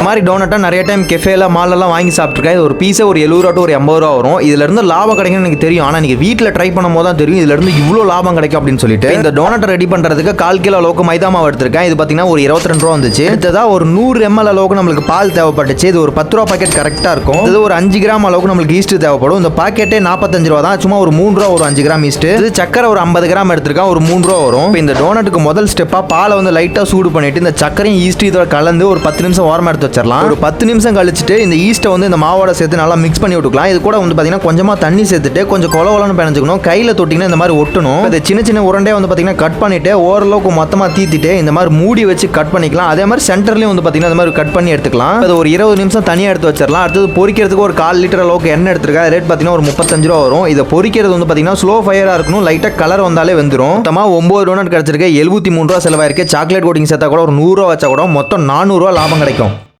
இந்த மாதிரி டோனட்டாக நிறைய டைம் கெஃபேல மாலெல்லாம் வாங்கி சாப்பிட்ருக்கேன் இது ஒரு பீஸே ஒரு எழுபது ரூபா ஒரு எண்பது ரூபா வரும். இதுல இருந்து லாபம் கிடைக்கும்னு எனக்கு தெரியும். ஆனால் நீங்கள் வீட்டில் ட்ரை பண்ணும் போது தான் தெரியும். இதுல இருந்து இவ்வளோ லாபம் கிடைக்கும் அப்படின்னு சொல்லிட்டு. இந்த டோனட்டை ரெடி பண்ணுறதுக்கு கால் கிலோ அளவுக்கு மைதா மாவு எடுத்திருக்கேன். இது பார்த்தீங்கன்னா ஒரு இருபத்தி ரெண்டு ரூபா வந்துச்சு. அடுத்ததாக ஒரு நூறு எம்எல் அளவுக்கு நம்மளுக்கு பால் தேவைப்பட்டுச்சு. இது ஒரு பத்து ரூபா பாக்கெட் கரெக்டாக இருக்கும். இது ஒரு அஞ்சு கிராம் அளவுக்கு நம்மளுக்கு ஈஸ்ட் தேவைப்படும். இந்த பாக்கெட்டே நாற்பத்தஞ்சு ரூபா தான். சும்மா ஒரு மூணு ரூபா ஒரு அஞ்சு கிராம் ஈஸ்ட் இது சக்கரை ஒரு ஐம்பது கிராம் எடுத்திருக்கேன். ஒரு மூணு ரூபா வரும். இந்த டோனட்டுக்கு முதல் ஸ்டெப்பாக பாலை வந்து லைட்டாக சூடு பண்ணிட்டு இந்த சக்கரையும் ஈஸ்ட் இதோட கலந்து ஒரு பத்து நிமிஷம் ஓரமாக எடுத்து வச்சிடலாம் ஒரு பத்து நிமிஷம் கழிச்சிட்டு இந்த ஈஸ்ட்டை வந்து இந்த மாவோட சேர்த்து நல்லா மிக்ஸ் பண்ணி விட்டுக்கலாம். இது கூட வந்து பார்த்தீங்கன்னா கொஞ்சமாக தண்ணி சேர்த்துட்டு கொஞ்சம் கொல கொலன்னு பிணைஞ்சுக்கணும். கையில் தொட்டிங்கன்னா இந்த மாதிரி ஒட்டணும். இது சின்ன சின்ன உருண்டே வந்து பார்த்தீங்கன்னா கட் பண்ணிட்டு ஓரளவுக்கு மொத்தமாக தீத்திட்டு இந்த மாதிரி மூடி வச்சு கட் பண்ணிக்கலாம். அதே மாதிரி சென்டர்லேயும் வந்து பார்த்தீங்கன்னா இந்த மாதிரி கட் பண்ணி எடுத்துக்கலாம். அது ஒரு இருபது நிமிஷம் தனியாக எடுத்து வச்சிடலாம் அடுத்தது பொறிக்கிறதுக்கு ஒரு கால் லிட்டர் அளவுக்கு எண்ணெய் எடுத்துருக்கா ரேட் பார்த்தீங்கன்னா ஒரு முப்பத்தஞ்சு ரூபா வரும். இதை பொறிக்கிறது வந்து பார்த்தீங்கன்னா ஸ்லோ ஃபயராக இருக்கணும். லைட்டாக கலர் வந்தாலே வந்துடும் மொத்தமாக ஒம்பது டோனட் கிடச்சிருக்கு. எழுபத்தி மூணு ரூபா செலவாயிருக்கு. சாக்லேட் கோட்டிங் சேர்த்தா கூட ஒரு நூறுரூவா வச்சா கூட மொத்தம் நானூறுரூவா லாபம் கிடைக்கும்.